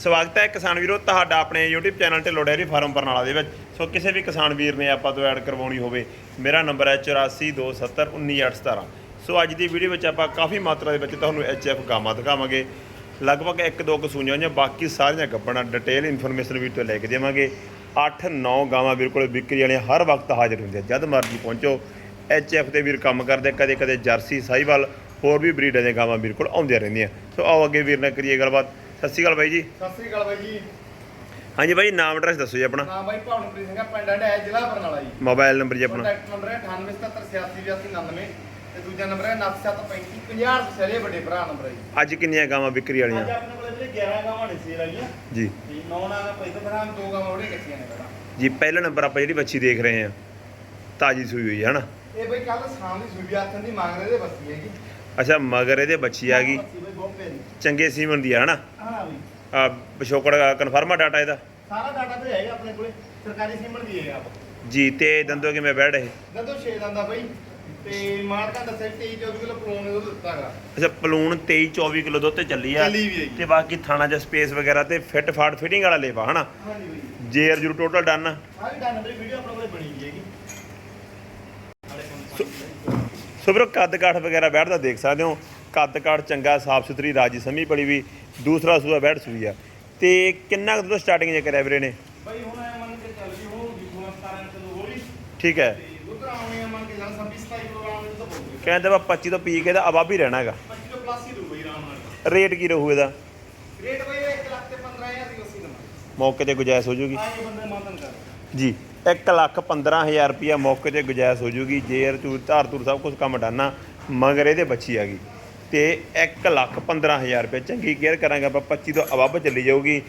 ਸਵਾਗਤ ਹੈ ਕਿਸਾਨ ਵੀਰੋ, ਤੁਹਾਡਾ ਆਪਣੇ YouTube channel Dhillon dairy farm Barnala ਦੇ ਵਿੱਚ। ਸੋ ਕਿਸੇ ਵੀ ਕਿਸਾਨ ਵੀਰ ਨੇ ਆਪਾਂ ਤੋਂ ਐਡ ਕਰਵਾਉਣੀ ਹੋਵੇ, ਮੇਰਾ ਨੰਬਰ ਹੈ 8427191817 ਸੋ ਅੱਜ ਦੀ ਵੀਡੀਓ ਵਿੱਚ ਆਪਾਂ ਕਾਫੀ ਮਾਤਰਾ ਦੇ ਵਿੱਚ ਤੁਹਾਨੂੰ HF ਗਾਵਾਂ ਦਿਖਾਵਾਂਗੇ। ਲਗਭਗ 1-2 ਕਸੂਈਆਂ ਹੋਈਆਂ, ਬਾਕੀ ਸਾਰੀਆਂ ਗੱਬਣਾ ਡਿਟੇਲ ਇਨਫੋਰਮੇਸ਼ਨ ਵੀ ਤੋਂ ਲੈ ਕੇ ਦੇਵਾਂਗੇ। 8-9 ਗਾਵਾਂ ਵੀਰ ਕੋਲ ਵਿਕਰੀ ਵਾਲੀਆਂ ਹਰ ਵਕਤ ਹਾਜ਼ਰ ਹੁੰਦੀਆਂ, ਜਦ ਮਰਜ਼ੀ ਪਹੁੰਚੋ। HF ਦੇ ਵੀਰ ਕੰਮ ਕਰਦੇ ਕਦੇ ਕਦੇ ਜਰਸੀ, ਸਾਈਵਾਲ, ਹੋਰ ਵੀ ਬਰੀਡਾਂ ਦੀਆਂ ਗਾਵਾਂ ਵੀਰ ਕੋਲ ਆਉਂਦੀਆਂ ਰਹਿੰਦੀਆਂ। ਸੋ ਆਓ ਅੱਗੇ ਵੀਰ ਨਾਲ ਕਰੀਏ ਗੱਲਬਾਤ। ਸਤਿ ਸ਼੍ਰੀ ਅਕਾਲ ਬਾਈ ਜੀ। ਸਤਿ ਸ੍ਰੀ ਅਕਾਲ ਬਾਈ ਜੀ। ਹਾਂਜੀ ਬਾਈ ਨਾਮ ਐਡਰੈਸ ਦੱਸੋ ਜੀ ਆਪਣਾ। ਨਾਮ ਬਾਈ ਭਾਵਨਪ੍ਰੀਤ ਸਿੰਘ ਆ, ਪਿੰਡ ਅਡਿਆ ਜ਼ਿਲ੍ਹਾ ਬਰਨਾਲਾ ਜੀ। ਮੋਬਾਈਲ ਨੰਬਰ ਜੀ ਆਪਣਾ। ਕੰਟੈਕਟ ਨੰਬਰ ਹੈ 98778899 ਤੇ ਦੂਜਾ ਨੰਬਰ ਹੈ 973550 ਸਲੇ ਵੱਡੇ ਭਰਾ ਨੰਬਰ ਹੈ ਜੀ। ਅੱਜ ਕਿੰਨੀਆਂ ਗਾਵਾਂ ਵਿਕਰੀ ਵਾਲੀਆਂ? ਅੱਜ ਆਪਣੇ ਕੋਲ ਜਿਹੜੇ 11 ਗਾਵਾਂ ਨੇ ਸੇਲ ਆਈਆਂ ਜੀ। ਤੇ 9 ਨਾਲ ਪਹਿਲੇ ਭਰਾ ਦੋ ਗਾਵਾਂ ਉਹਦੇ ਕੱਚੀਆਂ ਨੇ ਪਹਿਲਾਂ। ਜੀ ਪਹਿਲਾ ਨੰਬਰ ਆਪਾਂ ਜਿਹੜੀ ਬੱਚੀ ਦੇਖ ਰਹੇ ਹਾਂ ਤਾਜੀ ਸੂਈ ਹੋਈ ਹੈ ਹਨਾ? ਇਹ ਬਈ ਕੱਲ ਸ਼ਾਮ ਦੀ ਸੂਬੀ ਆਥਣ ਦੀ ਮੰਗ ਰਹੇ ਦੇ ਬੱਸੀ ਹੈਗੀ। ਅੱਛਾ ਮਗਰ ਇਹਦੇ ਬੱਚੀ ਆ ਗਈ। ਬੱਸੀ ਬਈ ਬਹੁਤ ਪਿਆਰੀ ਚੰਗੇ ਸੀਮਨ ਦੀ ਆ ਹਨਾ? ਹਾਂ ਆ ਪਿਛੋਕੜ ਕਨਫਰਮਾ ਡਾਟਾ ਇਹਦਾ? ਸਾਰਾ ਡਾਟਾ ਤੇ ਹੈਗਾ ਆਪਣੇ ਕੋਲੇ। ਸਰਕਾਰੀ ਸੀਮਨ ਦੀ ਹੈਗਾ ਜੀ ਤੇ ਦੰਦੋ ਕਿਵੇਂ ਬੈਠ ਇਹ? ਜਦੋਂ 6 ਦੰਦਾ ਬਈ। ਤੇ ਮਾਲਕਾਂ ਦੱਸਿਆ 23 24 ਕਿਲੋ ਪ੍ਰੋਨ ਉਹ ਦਿੱਤਾਗਾ ਅੱਛਾ ਪਲੂਣ 23 24 ਕਿਲੋ ਦੁੱਧ ਤੇ ਚੱਲੀ ਆ। ਵੀ। ਤੇ ਬਾਕੀ ਥਾਣਾ ਚ ਸਪੇਸ ਵਗੈਰਾ ਤੇ ਫਿੱਟ ਫਾਟ ਫਿਟਿੰਗ ਵਾਲਾ ਲੇਵਾ ਹਨਾ? ਹਾਂਜੀ ਬਈ। ਜੇਰ ਟੋਟਲ ਡਨ ਸਾਰੀ ਡਾਟਾ ਦੀ ਵੀਡੀਓ ਆਪਣੇ ਕੋਲੇ ਬਣੀ ਹੋਈ ਹੈਗੀ। ਸੋ ਵੀਰੋ ਕੱਦ ਕਾਠ ਵਗੈਰਾ ਬੈਠਦਾ ਦੇਖ ਸਕਦੇ ਹੋ। ਕੱਦ ਕਾਠ ਚੰਗਾ ਸਾਫ਼ ਸੁਥਰੀ ਰਾਜੀ ਸਮੀ ਪੜੀ ਵੀ। ਦੂਸਰਾ ਸੂਆ ਬੈਠ ਸੂਈ ਆ। ਤੇ ਕਿੰਨਾ ਕੁ ਦੁੱਧ ਸਟਾਰਟਿੰਗ ਜੇ ਕਰਿਆ ਵੀਰੇ ਨੇ? ਬਈ ਹੁਣ ਐ ਮੰਨ ਕੇ ਚੱਲ ਵੀ ਹੁਣ ਜਿੱਥੋਂ 17 ਇੰਚ ਤੋਂ ਹੋਰੀ ਠੀਕ ਹੈ। ਉਧਰ ਆਉਣੇ ਆ ਮੰਨ ਕੇ ਚੱਲ 26 27 ਕਿਲੋ ਆਉਣੇ ਤਾਂ ਬੋਲਦੇ ਕਹਿੰਦੇ ਵਾ 25 ਤੋਂ ਪੀ ਕੇ ਦਾ ਅਬਾਬ ਹੀ ਰਹਿਣਾ ਹੈਗਾ। 25 ਤੋਂ ਪਲੱਸ ਹੀ ਦੂ ਬਈ ਆਰਾਮ ਨਾਲ। ਰੇਟ ਕੀ ਰਹੂ ਇਹਦਾ? ਰੇਟ ਬਈ 1 ਲੱਖ ਤੇ 15000 ਦੀ ਉਸੇ ਦਾ ਮੌਕੇ ਤੇ ਗੁਜਾਇਸ਼ ਹੋ ਜੂਗੀ। ਆਏ ਬੰਦੇ ਮਾਤਨ ਕਰ ਜੀ 1 ਲੱਖ 15000 ਰੁਪਿਆ ਮੌਕੇ ਤੇ ਗੁਜਾਇਸ਼ ਹੋ ਜੂਗੀ। ਜੇਰ ਚੂਰ ਧਾਰ ਧੂਰ ਸਭ ਕੁਝ ਕੰਮ ਡਾਨਾ ਮਗਰ ਇਹਦੇ ਬੱਚੀ ਆ ਗਈ। ਤੇ 1 ਲੱਖ 15000 ਰੁਪਏ। ਚੰਗੀ ਕੇਅਰ ਕਰਾਂਗੇ ਆਪਾਂ 25 ਤੋਂ ਅਬੱਬ ਚੱਲੀ ਜਾਊਗੀ।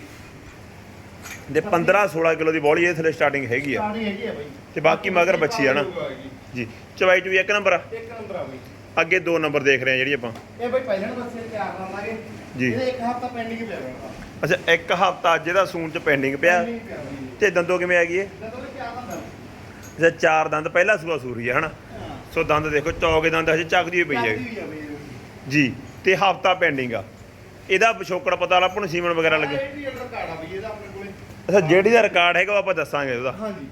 ਤੇ 15 16 ਕਿਲੋ ਦੀ ਬੋਲੀ ਇਹ ਥਲੇ ਸਟਾਰਟਿੰਗ ਹੈਗੀ ਆ। ਸਾਡੀ ਹੈਗੀ ਆ ਬਈ। ਤੇ ਬਾਕੀ ਮਗਰ ਬੱਚੀ ਆ ਨਾ। ਜੀ। ਚਵਾਈ ਚੂਈ ਇੱਕ ਨੰਬਰ ਆ? ਇੱਕ ਨੰਬਰ ਆ ਬਈ। ਅੱਗੇ ਦੋ ਨੰਬਰ ਦੇਖ ਰਹੇ ਆ ਜਿਹੜੀ ਆਪਾਂ। ਇਹ ਬਈ ਪਹਿਲਾਂ ਨੂੰ ਬੱਸੇ ਤਿਆਰ ਕਰ ਲਾਂਗੇ ਜੀ। ਇਹਦੇ ਇੱਕ ਹਫ਼ਤਾ ਪੈਂਡਿੰਗ ਪਿਆ ਹੋਣਾ। ਅੱਛਾ ਇੱਕ ਹਫਤਾ ਜਿਹਦਾ ਸੂਨ ਚ ਪੈਂਡਿੰਗ ਪਿਆ। ਤੇ ਦੰਦੋ ਕਿਵੇਂ ਆ ਗਈ ਇਹ? ਵੀ ਚਾਰ ਦੰਦਾ ਅੱਛਾ ਚਾਰ ਦੰਦ। ਪਹਿਲਾ ਸੂਆ ਸੂਰੀ ਆ ਹਨਾ? ਹਾਂ। ਸੋ ਦੰਦ ਦੇਖੋ ਚੌਕੇ ਦੰਦ ਹਜੇ ਚੱਕਦੀ ਹੋਈ ਪਈ ਹੈ ਜੀ ਤੇ ਹਫਤਾ ਪੈਂਡਿੰਗ ਆ। ਇਹਦਾ ਪਿਛੋਕੜ ਪਤਾ ਲੱਗ ਨੂੰ ਸੀਮਨ ਵਗੈਰਾ ਲੱਗੇ। ਇਹ ਵੀ ਅੰਦਰ ਕਾਰਡ ਆ ਬਈ ਇਹਦਾ ਆਪਣੇ ਕੋਲੇ। ਅੱਛਾ ਜਿਹੜੀ ਦਾ ਰਿਕਾਰਡ ਹੈਗਾ ਉਹ ਆਪਾਂ ਦੱਸਾਂਗੇ ਉਹਦਾ। ਹਾਂਜੀ।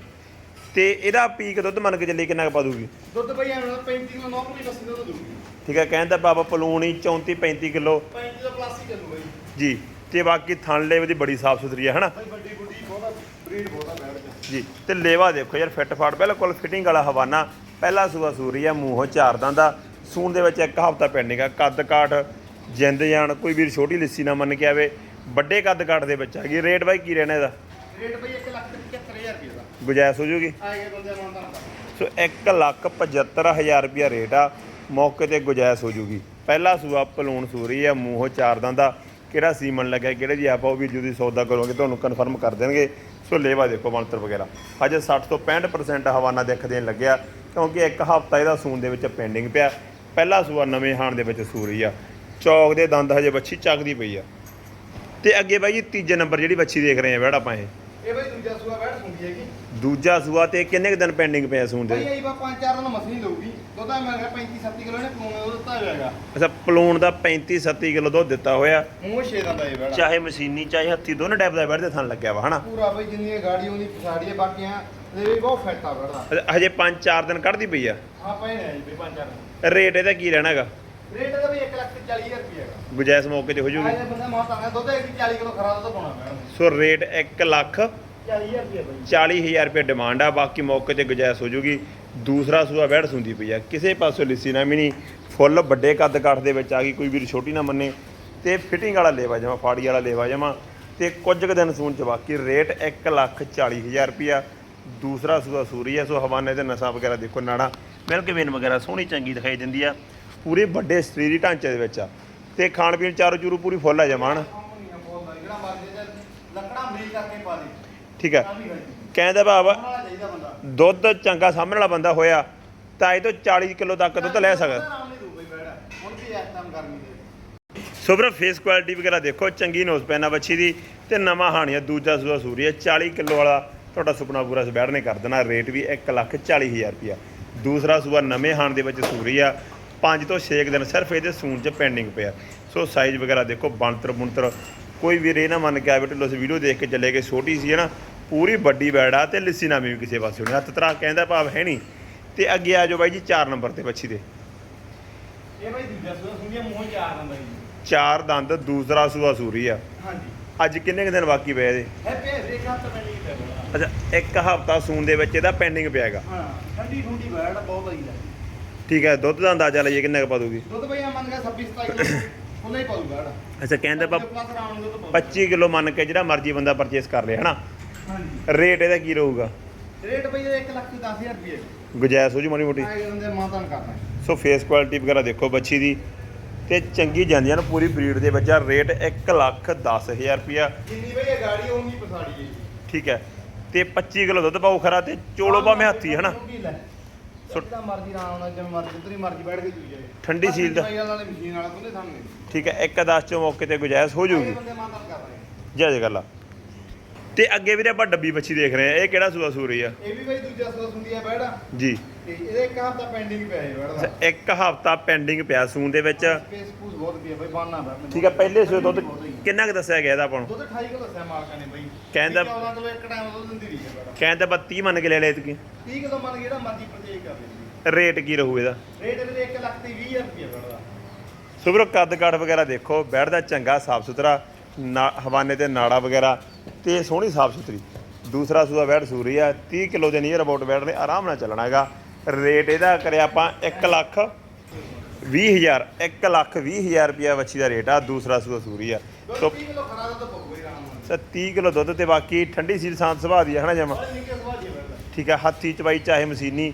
ਤੇ ਇਹਦਾ ਪੀਕ ਦੁੱਧ ਮੰਨ ਕੇ ਚੱਲੀ ਕਿੰਨਾ ਕੁ ਪਾ ਦੂਗੀ? ਦੁੱਧ ਬਈ ਐਵੇਂ 35 ਕਿਲੋ 9 ਕਿਲੋ ਲੱਸੀ ਦੁੱਧ ਦੂਗੀ ਠੀਕ ਹੈ ਕਹਿੰਦਾ ਬਾਬਾ ਪਲੂਣੀ 34 35 ਕਿਲੋ। 35 ਤੋਂ ਪਲੱਸ ਹੀ ਚੱਲੂ ਬਈ। ਜੀ ਤੇ ਬਾਕੀ ਥਣ ਲੇਵ ਦੀ ਬੜੀ ਸਾਫ਼ ਸੁਥਰੀ ਹੈ ਹਨਾ? ਬਈ ਵੱਡੀ ਗੁੱਡੀ ਬਹੁਤਾ ਬਰੀਡ ਬਹੁਤਾ ਬੈਠ ਜਾ ਜੀ ਤੇ ਲੇਵਾ ਦੇਖੋ ਯਾਰ ਫਿੱਟ ਫਾਟ ਬਿਲਕੁਲ ਫਿਟਿੰਗ ਵਾਲਾ ਹਵਾਨਾ। ਪਹਿਲਾ ਸੂਆ ਸੂਰੀ ਆ ਮੂੰਹੋਂ ਚਾਰ ਦੰਦਾ ਸੂਣ ਦੇ ਵਿੱਚ ਇੱਕ ਹਫਤਾ ਪੈਂਡਿੰਗ ਆ ਕੱਦ ਕਾਠ ਜਿੰਦ ਜਾਨ ਕੋਈ ਵੀਰ ਛੋਟੀ ਲੱਸੀ ਨਾ ਮੰਨ ਕੇ ਆਵੇ ਵੱਡੇ ਕੱਦ ਕਾਠ ਦੇ ਵਿੱਚ ਆ ਗਈ। ਰੇਟ ਬਾਈ ਕੀ ਰਹਿਣਾ ਇਹਦਾ? ਰੇਟ ਬਈ 1 ਲੱਖ ਤੇ 75000 ਰੁਪਏ ਦਾ। ਗੁਜਾਇਸ਼ ਹੋ ਜੂਗੀ? ਆਏ ਗਏ ਬੰਦੇ ਹੁੰਦਾ ਸੋ 1 ਲੱਖ 75000 ਰੁਪਿਆ ਰੇਟ ਆ ਮੌਕੇ ਤੇ ਗੁਜਾਇਸ਼ ਹੋ ਜੂਗੀ। ਪਹਿਲਾ ਸੂਆ ਪਲੂਣ ਸੂਰੀ ਆ ਮੂੰਹੋਂ ਚਾਰ ਦੰਦਾ ਕਿਹੜਾ ਸੀਮਨ ਲੱਗਾ ਕਿਹੜੇ ਜੀ ਆਪਾਂ ਉਹ ਵੀ ਜੁਦੀ ਸੌਦਾ ਕਰੋਗੇ ਤੁਹਾਨੂੰ ਕਨਫਰਮ ਕਰ ਦੇਣਗੇ। ਸੋ ਲੇਵਾ ਦੇਖੋ ਬਣਤਰ ਵਗੈਰਾ। ਹਜੇ 60 ਤੋਂ 65% ਹਵਾਨਾ ਦਿਖ ਦੇਣ ਲੱਗਿਆ ਕਿਉਂਕਿ ਇੱਕ ਹਫਤਾ ਇਹਦਾ ਸੂਨ ਦੇ ਵਿੱਚ ਪੈਂਡਿੰਗ ਪਿਆ। ਪਹਿਲਾ ਸੂਆ ਨਵੇਂ ਹਾਣ ਦੇ ਵਿੱਚ ਸੂਰੀ ਆ। ਚੌਕ ਦੇ ਦੰਦ ਹਜੇ ਬੱਚੀ ਚੱਕਦੀ ਪਈ ਆ। ਤੇ ਅੱਗੇ ਬਾਈ ਜੀ ਤੀਜੇ ਨੰਬਰ ਜਿਹੜੀ ਬੱਚੀ ਦੇਖ ਰਹੇ ਆ ਬੈੜ ਆਪਾਂ ਇਹ। ਇਹ ਬਈ ਦੂਜਾ ਸੂਆ ਬੈਠ ਸੁਣਦੀ ਹੈਗੀ। ਦੂਜਾ ਸੂਆ ਤੇ ਕਿੰਨੇ ਕੁ ਦਿਨ ਪੈਂਡਿੰਗ ਪਿਆ ਸੂਨ ਬਈ ਦੇ ਆਈ ਬਾ ਪੰਜ ਚਾਰ ਦਿਨ ਮਸਲੀ ਲਊਗੀ ਦੁੱਧ ਆ ਮਿਲ ਗਿਆ 35 37 ਕਿਲੋ ਨੇ ਪੂਣੇ ਉਹ ਦਿੱਤਾ ਹੋਇਆਗਾ ਅੱਛਾ ਪਲੂਣ ਦਾ 35 37 ਕਿਲੋ ਦੁੱਧ ਦਿੱਤਾ ਹੋਇਆ। ਮੂੰਹ ਛੇ ਦੰਦਾ ਇਹ ਬੈਠਾ ਚਾਹੇ ਮਸ਼ੀਨੀ ਚਾਹੇ ਹੱਥੀ ਦੋਨੋਂ ਟਾਈਪ ਦਾ ਬੈਠ ਦੇ ਥਣ ਲੱਗਿਆ ਵਾ ਹਨਾ? ਪੂਰਾ ਬਈ ਜਿੰਨੀ ਇਹ ਗਾੜੀ ਉਹਦੀ ਪਛਾੜੀ ਹੈ ਬਾਕੀਆਂ ਇਹ ਵੀ ਬਹੁਤ ਫਿੱਟ ਆ ਅੱਛਾ, ਹਜੇ 5-4 ਦਿਨ ਕੱਢਦੀ ਪਈ ਆ। ਪਏ ਨੇ ਜੀ ਬਈ ਪੰਜ ਚਾਰ ਦਿਨ। ਰੇਟ ਇਹਦਾ ਕੀ ਰਹਿਣਾ ਹੈਗਾ? ਰੇਟ ਦਾ ਵੀ 1 ਲੱਖ ਤੇ 40000 ਰੁਪਏ ਹੈਗਾ। ਗੁਜਾਇਸ਼ ਮੌਕੇ ਤੇ ਹੋ ਜੂਗੀ। ਆਏ ਬੰਦਾ ਮੌਤ ਆ ਦੁੱਧ ਇੱਕ 40 ਕਿਲੋ ਖਰਾ ਦੁੱਧ ਪਾਉਣਾ ਸੋ ਰੇਟ 1 ਲੱਖ 40000 ਰੁਪਏ ਬਈ। 40000 ਰੁਪਏ ਡਿਮਾਂਡ ਆ ਬਾਕੀ ਮੌਕੇ ਤੇ ਗੁਜਾਇਸ਼ ਹੋ ਜੂਗੀ। ਦੂਸਰਾ ਸੂਆ ਬੈਠ ਸੁੰਦੀ ਪਈ ਆ। ਕਿਸੇ ਪਾਸੋਂ ਲਿੱਸੀ ਨਾ ਵੀ ਨਹੀਂ ਫੁੱਲ ਵੱਡੇ ਕੱਦ ਕਾਠ ਦੇ ਵਿੱਚ ਆ ਗਈ ਕੋਈ ਵੀਰ ਛੋਟੀ ਨਾ ਮੰਨੇ। ਤੇ ਫਿਟਿੰਗ ਵਾਲਾ ਲੇਵਾ ਜਮਾ ਫਾੜੀ ਵਾਲਾ ਲੇਵਾ ਜਮਾ। ਤੇ ਕੁਝ ਕੁ ਦਿਨ ਸੂਣ ਚ ਬਾਕੀ ਰੇਟ 1 ਲੱਖ 40000 ਰੁਪਿਆ ਦੂਸਰਾ ਸੂਆ ਸੂਰੀ ਆ ਸੋ ਹਵਾਨੇ ਦੇ ਨਸਾਂ ਵਗੈਰਾ ਦੇਖੋ ਨਾੜਾ। ਮਿਲਕ ਵਗੈਰਾ ਸੋਹਣੀ ਚੰਗੀ ਦਿਖਾਈ ਦਿੰਦੀ ਆ। ਪੂਰੇ ਵੱਡੇ ਸਰੀਰੀ ਢਾਂਚੇ ਦੇ ਵਿੱਚ ਆ। ਤੇ ਖਾਣ ਪੀਣ ਚਾਰੋ ਚੂਰੂ ਪੂਰੀ ਫੁੱਲ ਆ ਜਮਾਨ ਠੀਕ ਆ। ਕਹਿੰਦਾ ਭਾਵ ਦੁੱਧ ਚੰਗਾ ਸਾਹਮਣੇ ਵਾਲਾ ਬੰਦਾ ਹੋਇਆ, ਤਾਂ ਇਹ ਤੋਂ 40 ਕਿਲੋ ਤੱਕ ਦੁੱਧ ਲੈ ਸਕਦਾ। ਆਰਾਮ ਸੋ ਵੀਰੋ ਫੇਸ ਕੁਆਲਿਟੀ ਵਗੈਰਾ ਦੇਖੋ, ਚੰਗੀ ਨੋਸ ਪੈਨਾ ਬੱਚੀ ਦੀ, ਤੇ ਨਵਾਂ ਹਾਣੀਆ ਦੂਜਾ ਸੂਆ ਸੂਰੀ ਹੈ 40 ਕਿਲੋ ਵਾਲਾ ਤੁਹਾਡਾ ਸੁਪਨਾ ਪੂਰਾ ਸਬੈੜ ਨੇ ਕਰ ਦੇਣਾ, ਰੇਟ ਵੀ 1 ਲੱਖ 40 ਹਜ਼ਾਰ ਰੁਪਿਆ ਦੂਸਰਾ ਸੂਆ ਨਵੇਂ ਹਾਣ ਦੇ ਵਿੱਚ ਸੂਰੀ ਆ। 5 ਤੋਂ 6 ਦਿਨ ਸਿਰਫ ਇਹਦੇ ਸੂਨ 'ਚ ਪੈਂਡਿੰਗ ਪਿਆ। ਸੋ ਸਾਈਜ਼ ਵਗੈਰਾ ਦੇਖੋ ਬਣਤਰ ਬੁਣਤਰ। ਕੋਈ ਵੀਰ ਇਹ ਨਾ ਮੰਨ ਕੇ ਆਵੇ ਢਿੱਲੋਂ ਸੇ ਵੀਡੀਓ ਦੇਖ ਕੇ ਚੱਲੇ ਗਏ ਛੋਟੀ ਸੀ ਹੈ ਨਾ ਪੂਰੀ ਵੱਡੀ ਬੈੜ ਤੇ ਲਿੱਸੀ ਨਾਮੀ ਵੀ ਕਿਸੇ ਪਾਸੇ ਨਹੀਂ ਹੱਥ ਤਰਾ ਕਹਿੰਦਾ ਭਾਵ ਹੈ ਨਹੀਂ। ਤੇ ਅੱਗੇ ਆ ਜਾਓ ਬਾਈ ਜੀ 4 ਨੰਬਰ ਤੇ ਬੱਚੀ ਦੇ। ਇਹ ਬਾਈ ਦੂਜਾ ਸੂਆ ਸੁਣੀਏ ਮੂੰਹ ਚਾਰ ਨੰਬਰ ਜੀ। ਚਾਰ ਦੰਦ ਦੂਸਰਾ ਸੂਆ ਸੂਰੀ ਆ। ਹਾਂਜੀ। ਅੱਜ ਕਿੰਨੇ ਕੁ ਦਿਨ ਬਾਕੀ ਪਏ ਇਹਦੇ? ਹੈ ਪੇ ਰੇਖਾ ਤਾਂ ਮੈਂ ਨਹੀਂ ਇੱਕ ਹਫਤਾ ਸੂਣ ਦੇ ਵਿੱਚ ਇਹਦਾ ਪੈਂਡਿੰਗ ਪਿਆਗਾ ਹਾਂ ਠੰਡੀ ਠੰਡੀ ਬੈੜ ਬਹੁਤ ਵਧੀਆ ਠੀਕ ਹੈ ਦੁੱਧ ਦਾ ਅੰਦਾਜ਼ਾ ਲਈਏ ਕਿੰਨਾ ਕੁ ਪਾ ਦੂਗੀ ਦੁੱਧ ਬਈ ਆ ਮੰਨ ਗਿਆ 26 27 ਕਿਲੋ ਖੁੱਲਾ ਹੀ ਬੈੜ ਅੱਛਾ ਕਹਿੰਦੇ ਆਪਾਂ ਪਲੱਸ ਰਾਉਣ ਦੁੱਧ ਪਾਊ। 25 ਕਿਲੋ ਮੰਨ ਕੇ ਜਿਹੜਾ ਮਰਜ਼ੀ ਬੰਦਾ ਪਰਚੇਸ ਕਰ ਲੇ ਹਨਾ? ਹਾਂਜੀ। ਰੇਟ ਇਹਦਾ ਕੀ ਰਹੂਗਾ? ਰੇਟ ਬਈ ਇਹਦਾ 1 ਲੱਖ ਤੇ 10000 ਰੁਪਏ। ਗੁਜਾਇਸ਼ ਹੋ ਜੂ ਮਾੜੀ ਮੋਟੀ? ਮਾਤਾਨ ਕਰਨਾ। ਸੋ ਫੇਸ ਕੁਆਲਿਟੀ ਵਗੈਰਾ ਦੇਖੋ ਬੱਚੀ ਦੀ। ਤੇ ਚੰਗੀ ਜਾਂਦੀਆਂ ਨੇ ਪੂਰੀ ਬਰੀਡ ਦੇ ਵਿੱਚ। ਆ ਰੇਟ 1 ਲੱਖ 10000 ਰੁਪਿਆ ਜਿੰਨੀ ਬਈ ਇਹ ਗਾੜੀ ਉਹਨੀ ਪਸਾੜੀ। ਠੀਕ ਹੈ। ਤੇ 25 ਕਿਲੋ ਦੁੱਧ ਪਾਉ ਖਰਾ ਤੇ ਚੋਲੋ ਭਾਵੇਂ ਹੱਥੀ ਹਨਾ? ਸੋ ਜਿੱਦਾਂ ਮਰਜ਼ੀ ਰਾਮ ਨਾਲ ਜਿਵੇਂ ਮਰਜ਼ੀ ਜਿੱਧਰ ਹੀ ਮਰਜ਼ੀ ਬੈਠ ਕੇ ਚੂਈ ਜਾਏ ਠੰਡੀ ਸੀਲ ਦਾ। ਬਾਕੀ ਦਵਾਈ ਵਾਲੇ ਮਸ਼ੀਨ ਵਾਲਾ ਕੋਲੇ ਸਾਹਮਣੇ। ਠੀਕ ਹੈ ਇੱਕ 10 ਚੋਂ ਮੌਕੇ ਤੇ ਗੁਜਾਇਸ਼ ਹੋ ਜੂਗੀ। ਜੈ ਜੈ ਗੱਲ ਤੇ ਅੱਗੇ ਵੀਰੇ ਆਪਾਂ ਡੱਬੀ ਬੱਚੀ ਦੇਖ ਰਹੇ ਆ ਇਹ ਕਿਹੜਾ ਸੂਆ ਸੂ ਰਹੀ ਆ? ਇਹ ਵੀ ਬਈ ਦੂਜਾ ਸੋਸ ਹੁੰਦੀ ਹੈ ਬੈੜਾ ਜੀ। ਤੇ ਇਹਦੇ ਇੱਕ ਹਫ਼ਤਾ ਪੈਂਡਿੰਗ ਪਿਆ ਹੈ ਬੈੜਾ ਦਾ ਇੱਕ ਹਫਤਾ ਪੈਂਡਿੰਗ ਪਿਆ ਸੂਣ ਦੇ ਵਿੱਚ। ਸਪੇਸ ਪੂਸ ਬਹੁਤ ਪਿਆ ਬਈ ਬਾਨਾ ਬੈ ਠੀਕ ਹੈ ਪਹਿਲੇ ਸੂਏ ਦੁੱਧ ਕਿੰਨਾ ਕੁ ਦੱਸਿਆ ਗਿਆ ਇਹਦਾ ਆਪਾਂ ਨੂੰ? ਦੁੱਧ 28 ਕਿਲੋ ਦੱਸਿਆ ਮਾਲਕਾਂ ਨੇ ਬਈ। ਕਹਿੰਦਾ- 14 ਕਿਲੋ ਇੱਕ ਟਾਈਮ ਦੁੱਧ ਦਿੰਦੀ ਰਹੀ ਹੈ ਬੈੜਾ ਕਹਿੰਦੇ ਆਪਾਂ 30 ਮੰਨ ਕੇ ਲੈ ਲਿਆ ਇਤਕੀ। 30 ਕਿਲੋ ਮੰਨ ਕੇ ਜਿਹੜਾ ਮਰਜ਼ੀ ਪਰਚੇਜ ਕਰ ਲਈ ਰੇਟ ਕੀ ਰਹੂ ਇਹਦਾ? ਰੇਟ ਇਹਦੇ 1 ਲੱਖ ਤੇ 20000 ਰੁਪਏ ਬੈੜਾ ਦਾ ਕੱਦ ਕਾਠ ਵਗੈਰਾ ਦੇਖੋ ਬੈਠਦਾ ਚੰਗਾ ਸਾਫ਼ ਸੁਥਰਾ ਹਵਾਨੇ ਤੇ ਨਾੜਾ ਵਗੈਰਾ। ਤੇ ਸੋਹਣੀ ਸਾਫ਼ ਸੁਥਰੀ। ਦੂਸਰਾ ਸੂਆ ਬੈਠ ਸੂਰੀ ਆ 30 ਕਿਲੋ ਦੇ ਨੀਅਰ ਅਬਾਊਟ ਬੈਠ ਨੇ ਆਰਾਮ ਨਾਲ ਚੱਲਣਾ ਹੈਗਾ। ਰੇਟ ਇਹਦਾ ਕਰਿਆ ਆਪਾਂ 1 ਲੱਖ 20000 1 ਲੱਖ 20000 ਰੁਪਿਆ ਵੱਛੀ ਦਾ ਰੇਟ ਆ ਦੂਸਰਾ ਸੂਆ ਸੂਰੀ ਆ। ਸੋ 30 ਕਿਲੋ ਖਰਾ ਦਾ ਤਾਂ ਪਊਗਾ ਹੀ ਆਰਾਮ ਨਾਲ। ਸਰ 30 ਕਿਲੋ ਦੁੱਧ ਤੇ ਬਾਕੀ ਠੰਡੀ ਸੀਲ ਸ਼ਾਂਤ ਸੁਭਾਅ ਦੀ ਹੈ ਹਨਾ ਜਮਾ? ਠੀਕ ਹੈ ਹੱਥੀ ਚਵਾਈ ਚਾਹੇ ਮਸ਼ੀਨੀ।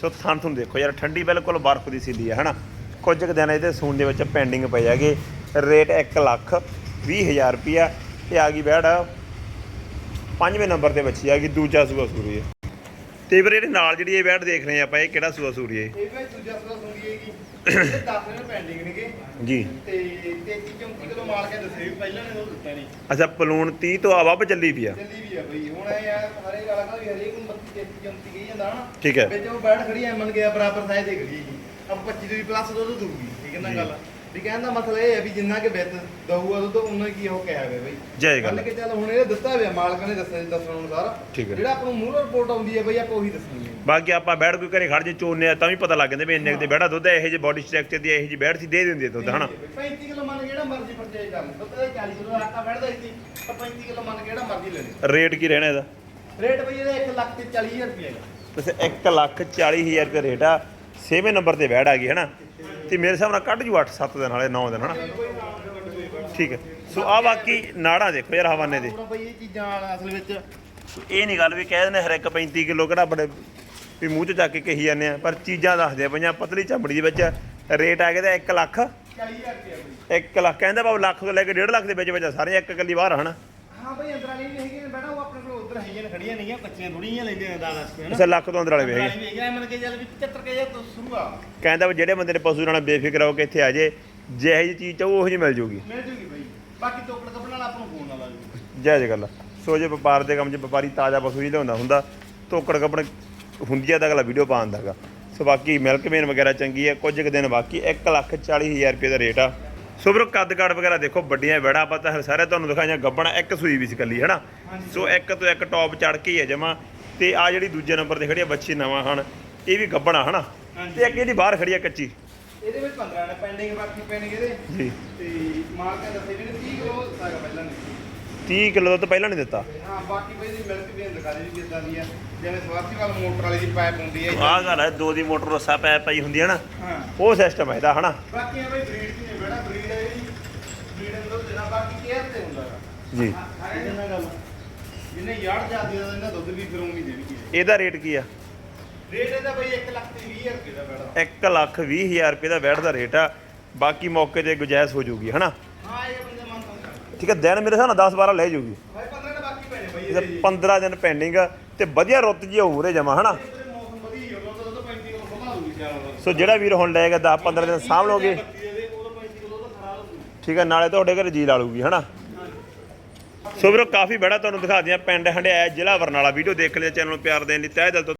ਸੋ ਥਾਂ ਤੁਹਾਨੂੰ ਦੇਖੋ ਯਾਰ ਠੰਡੀ ਬਿਲਕੁਲ ਬਰਫ਼ ਦੀ ਸੀਲੀ ਹੈ ਹਨਾ? ਕੁਝ ਕੁ ਦਿਨ ਇਹਦੇ ਸੂਣ ਦੇ ਵਿੱਚ ਪੈਂਡਿੰਗ ਪਏ ਹੈਗੇ। ਰੇਟ 1 ਲੱਖ 20000 ਰੁਪਿਆ ਇਹ ਆ ਗਈ ਬੈੜ ਪੰਜਵੇਂ ਨੰਬਰ ਤੇ ਬੱਚੀ ਆ ਗਈ ਦੂਜਾ ਸੂਆ ਸੂਰੀ ਹੈ ਤੇ ਵੀਰੇ ਇਹਦੇ ਨਾਲ ਜਿਹੜੀ ਇਹ ਬੈੜ ਦੇਖ ਰਹੇ ਆਪਾਂ ਇਹ ਕਿਹੜਾ ਸੂਆ ਸੂਰੀ ਹੈ ਇਹ ਵੀ ਦੂਜਾ ਸੋਸ ਹੁੰਦੀ ਹੈਗੀ ਇਹ 10 ਦਿਨ ਪੈਂਡਿੰਗ ਨੇਗੇ। ਜੀ। ਤੇ 33 34 ਕਿਲੋ ਮਾਰ ਕੇ ਦੱਸੇ ਵੀ ਪਹਿਲਾਂ ਨੇ ਉਹ ਦਿੱਤਾ ਨਹੀਂ ਅੱਛਾ ਪਲੂਣ 30 ਤੋਂ ਆਵਾ ਚੱਲੀ ਵੀ ਆ। ਚੱਲੀ ਵੀ ਆ ਬਈ। ਹੁਣ ਇਹ ਆ ਹਰੇ ਵਾਲਾ ਕਹਿੰਦਾ ਵੀ ਹਰੇਕ ਨੂੰ 32 33 34 ਕਹੀ ਜਾਂਦਾ ਹਨਾ। ਠੀਕ ਹੈ। ਵਿੱਚ ਉਹ ਬੈਠ ਖੜੀ ਐ ਮੰਨ ਗਿਆ ਬਰਾਬਰ ਸਾਈਜ਼ ਦੇ ਖੜੀ ਹੈਗੀ ਅਬ 25 ਦੀ ਪਲੱਸ ਦੁੱਧ ਦੂਗੀ ਠੀਕ ਹੈ ਨਾ ਜੀ। ਗੱਲ। ਵੀ ਕਹਿਣ ਦਾ ਮਤਲਬ ਇਹ ਹੈ ਵੀ ਜਿੰਨਾ ਕਿ ਵਿੱਤ ਦਊਗਾ ਦੁੱਧ ਉਹਨਾਂ ਕੀ ਉਹ ਕਿਹਾ ਹੋਵੇ ਬਈ। ਜੈ ਗੱਲ। ਕੇ ਚੱਲ ਹੁਣ ਇਹ ਦਿੱਤਾ ਹੋਇਆ ਮਾਲਕਾਂ ਨੇ ਦੱਸਿਆ ਦੱਸਣ ਅਨੁਸਾਰ। ਠੀਕ ਹੈ। ਜਿਹੜਾ ਆਪਾਂ ਨੂੰ ਮੂਹਰੋਂ ਰਿਪੋਰਟ ਆਉਂਦੀ ਹੈ ਬਈ ਆਪਾਂ ਉਹੀ ਦੱਸਣੀ ਹੈ। ਬਾਕੀ ਆਪਾਂ ਬੈੜ ਕੋਈ ਘਰੇ ਖੜ ਜੇ ਚੋਨੇ ਆ ਤਾਂ ਵੀ ਪਤਾ ਲੱਗ ਜਾਂਦਾ ਵੀ ਇੰਨੇ ਕੁ ਤੇ ਬੈੜਾ ਦੁੱਧ ਹੈ ਇਹੋ ਜਿਹੇ ਬੋਡੀ ਸਟਰਕਚਰ ਦੀ ਇਹੋ ਜਿਹੀ ਬੈੜ ਸੀ ਦੇ ਦਿੰਦੀ ਹੈ ਦੁੱਧ ਹਨਾ? 35 ਕਿਲੋ ਮੰਨ ਜਿਹੜਾ ਮਰਜ਼ੀ ਪਰਚੇਜ ਕਰ ਲੈ ਦੁੱਧ ਦਾ 40 ਕਿਲੋ ਆਟਾ ਬੈਠਦਾ ਸੀ ਤਾਂ 35 ਕਿਲੋ ਮੰਨ ਜਿਹੜਾ ਮਰਜ਼ੀ ਲੈ ਲੈ। ਰੇਟ ਕੀ ਰਹਿਣਾ ਇਹਦਾ? ਰੇਟ ਬਈ ਇਹਦਾ 1 ਲੱਖ ਤੇ 40000 ਰੁਪਏ ਹੈਗਾ। ਵੈਸੇ 1 ਲੱਖ 40 ਹਜ਼ਾਰ ਰੁਪਏ ਰੇਟ ਆ 6ਵੇਂ ਨੰਬਰ ਤੇ ਬੈੜ ਆ ਗਈ ਹਨਾ? ਤੇ ਮੇਰੇ ਹਿਸਾਬ ਨਾਲ ਕੱਢ ਜੂ 8-7 ਦਿਨ ਵਾਲੇ 9 ਦਿਨ ਹਨਾ? ਠੀਕ ਹੈ। ਸੋ ਆ ਬਾਕੀ ਨਾੜਾਂ ਦੇਖੋ ਯਾਰ ਹਵਾਨੇ ਦੇ। ਬਈ ਇਹ ਚੀਜ਼ਾਂ ਵਾਲਾ ਅਸਲ ਵਿੱਚ ਇਹ ਨਹੀਂ ਗੱਲ ਵੀ ਕਹਿ ਦਿੰਦੇ ਹਰ ਇੱਕ 35 ਕਿਲੋ ਕਿਹੜਾ ਬੜੇ ਵੀ ਮੂੰਹ 'ਚ ਚੱਕ ਕੇ ਕਹੀ ਜਾਂਦੇ ਆ ਪਰ ਚੀਜ਼ਾਂ ਦੱਸਦੇ ਪਈਆਂ ਪਤਲੀ ਚਮੜੀ ਦੇ ਵਿੱਚ ਰੇਟ ਆ ਗਿਆ ਤਾਂ 1 ਲੱਖ। 40000 ਰੁਪਏ ਬਈ 1 ਲੱਖ ਕਹਿੰਦਾ ਬਾਬੂ ਲੱਖ ਤੋਂ ਲੈ ਕੇ 1.5 ਲੱਖ ਦੇ ਵਿੱਚ ਵਿੱਚ ਸਾਰੀਆਂ ਇੱਕ ਇਕੱਲੀ ਬਾਹਰ ਹਨਾ? ਹਾਂ ਬਈ ਅੰਦਰ ਵਾਲੀ ਵੀ ਹੈਗੀ। ਹੈਗੀਆਂ ਨੇ ਖੜੀਆਂ ਥੋੜੀਆਂ ਲੈਂਦੇ ਨੇ ਦਾਣਾ ਅੱਛਾ ਲੱਖ ਤੋਂ ਅੰਦਰ ਵਾਲੇ ਵੀ ਹੈਗੇ। ਵਾਲੀ ਵੀ ਹੈਗੀ ਮੰਨ ਕੇ ਚੱਲ ਵੀ 75 ਕੇ ਤੋਂ ਸ਼ੁਰੂ ਆ। ਕਹਿੰਦਾ ਵੀ ਜਿਹੜੇ ਬੰਦੇ ਨੇ ਪਸ਼ੂ ਨਾਲ ਬੇਫਿਕਰ ਹੋ ਕੇ ਇੱਥੇ ਆ ਜੇ ਜਿਹੋ ਜਿਹੀ ਚੀਜ਼ ਚਾਹੋ ਉਹੋ ਜਿਹੀ ਮਿਲ ਜੂਗੀ। ਮਿਲ ਜੂਗੀ ਬਈ। ਬਾਕੀ ਤੋਕੜ ਕੱਪੜ ਨਾਲ ਆਪਾਂ ਨੂੰ ਫੋਨ ਨਾਲ ਆ ਜੂਗੀ ਜੈ ਜੈ ਗੱਲ ਆ। ਸੋ ਜੇ ਵਪਾਰ ਦੇ ਕੰਮ 'ਚ ਵਪਾਰੀ ਤਾਜ਼ਾ ਪਸ਼ੂ ਹੀ ਲਿਆਉਂਦਾ ਹੁੰਦਾ ਤੋਕੜ ਕੱਪੜ ਹੁੰਦੀ ਆ ਤਾਂ ਅਗਲਾ ਵੀਡੀਓ ਪਾ ਦਿੰਦਾਗਾ ਸੋ ਬਾਕੀ ਮਿਲਕ ਮੇਨ ਵਗੈਰਾ ਚੰਗੀ ਹੈ ਕੁਝ ਕੁ ਦਿਨ ਬਾਕੀ 1 ਲੱਖ 40 ਹਜ਼ਾਰ ਰੁਪਏ ਦਾ ਰੇਟ ਆ। ਸੋ ਵੀਰੋ ਕੱਦ ਕਾਠ ਵਗੈਰਾ ਦੇਖੋ ਵੱਡੀਆਂ ਵੜਾ ਪਤਾ ਹੈ ਸਾਰੇ ਤੁਹਾਨੂੰ ਦਿਖਾਈਆਂ ਗੱਬਣਾ ਇੱਕ ਸੂਈ ਵੀ ਸੀ ਕੱਲੀ ਹੈਨਾ। ਸੋ ਇੱਕ ਤੋਂ ਇੱਕ ਟੌਪ ਚੜ ਕੇ ਹੀ ਹੈ ਜਮਾ। ਤੇ ਆ ਜਿਹੜੀ ਦੂਜੇ ਨੰਬਰ ਤੇ ਖੜੀ ਆ ਬੱਚੀ ਨਵਾਂ ਹਨ ਇਹ ਵੀ ਗੱਬਣਾ ਹਨਾ। ਤੇ ਇੱਕ ਇਹਦੀ ਬਾਹਰ ਖੜੀ ਆ ਕੱਚੀ। ਇਹਦੇ ਵਿੱਚ 15 ਨੇ ਪੈਂਡਿੰਗ ਬਾਕੀ ਪੈਣਗੇ ਇਹਦੇ। ਜੀ। ਤੇ ਮਾਲਕਾਂ ਦੱਸੇ ਵੀ ਨੇ 30 ਕਿਲੋ ਸਾਗਾ ਪਹਿਲਾਂ ਨੇ 30 ਕਿਲੋ ਦਾ ਤਾਂ ਪਹਿਲਾਂ ਨਹੀਂ ਦਿੱਤਾ? ਹਾਂ ਬਾਕੀ ਬਈ ਦੀ ਮਿਲਕ ਵੀ ਦਿਖਾ ਦੇ ਵੀ ਕਿਦਾਂ ਦੀ ਆ। ਜਿਵੇਂ ਸਵਾਰਤੀ ਵਾਲ ਮੋਟਰ ਵਾਲੀ ਦੀ ਪਾਈਪ ਹੁੰਦੀ ਹੈ ਆਹ ਗੱਲ ਹੈ ਦੋ ਦੀ ਮੋਟਰ ਰਸਾ ਪੈ ਪਈ ਹੁੰਦੀ ਹੈ ਨਾ। ਹਾਂ। ਉਹ ਸਿਸਟਮ ਹੈ ਇਹਦਾ ਹਨਾ? ਬਾਕੀ ਬਈ ਬਰੀਡ ਦੀ ਬਰੀਡ ਹੈ ਇਹਦੀ ਬਰੀਡ ਅੰਦਰ ਦੇਣਾ ਬਾਕੀ ਕੇਅਰ ਤੇ ਹੁੰਦਾ ਜੀ। ਹਾਂ ਇਹਨਾਂ ਗੱਲ। ਜਿੰਨੇ ਯਾਰ ਜਾਂਦੀ ਆ ਇਹਨਾਂ ਦੁੱਧ ਵੀ ਫਿਰ ਉਮੀ ਦੇਣਗੇ ਇਹਦਾ ਰੇਟ ਕੀ ਆ? ਰੇਟ ਇਹਦਾ ਬਈ 1 ਲੱਖ ਤੇ 20 ਰੁਪਏ ਦਾ ਬੜਾ 1 ਲੱਖ 20 ਹਜ਼ਾਰ ਰੁਪਏ ਦਾ ਬੈਠ ਦਾ ਰੇਟ ਆ। ਬਾਕੀ ਮੌਕੇ ਤੇ ਗੁਜਾਇਸ਼ ਹੋ ਜਾਊਗੀ ਹਨਾ? ਹਾਂ ਇਹ ਬੰਦੇ ਮੰਨ ਸਕਦੇ ਠੀਕ ਹੈ ਦਿਨ ਮੇਰੇ ਹਿਸਾਬ ਨਾਲ 10 12 ਲੈ ਜਾਊਗੀ। ਭਾਈ 15 ਦੇ ਬਾਕੀ ਪੈਣੇ ਬਈ ਇਹਦਾ ਇਹਦੇ ਜੀ। 15 ਦਿਨ ਪੈਂਡਿੰਗ ਤੇ ਵਧੀਆ ਰੁੱਤ ਜੀ ਹੋਊ ਰੇ ਜਮਾ ਹਨਾ? ਇਹਦੇ ਮੌਸਮ ਵਧੀਆ ਹੋ ਗਿਆ ਤਾਂ 35 ਕਿਲੋ ਖੁੱਲਾ ਹੋਊਗੀ ਸਿਆਲ ਸੋ ਜਿਹੜਾ ਵੀਰ ਹੁਣ ਲਏਗਾ 10 15 ਦਿਨ ਸਾਂਭ ਲਓਗੇ ਬੱਤੀ ਦੇ ਉਹਦਾ 35 ਕਿਲੋ ਦਾ ਖਰਾਬ ਹੋਊਗੀ ਠੀਕ ਹੈ ਨਾਲੇ ਤੁਹਾਡੇ ਘਰੇ ਜੀ ਲਾ ਲੂਗੀ ਹਨਾ? ਸੋ ਵੀਰੋ, ਕਾਫੀ ਬੜਾ ਤੁਹਾਨੂੰ ਦਿਖਾ ਦਿਆਂ, ਪਿੰਡ ਹੰਡਿਆ ਜ਼ਿਲ੍ਹਾ ਬਰਨਾਲਾ। ਵੀਡੀਓ ਦੇਖ ਲਿਆ, ਚੈਨਲ ਨੂੰ ਪਿਆਰ ਦੇਣ ਲਈ, ਤਹਿ ਦਿਲ ਤੋਂ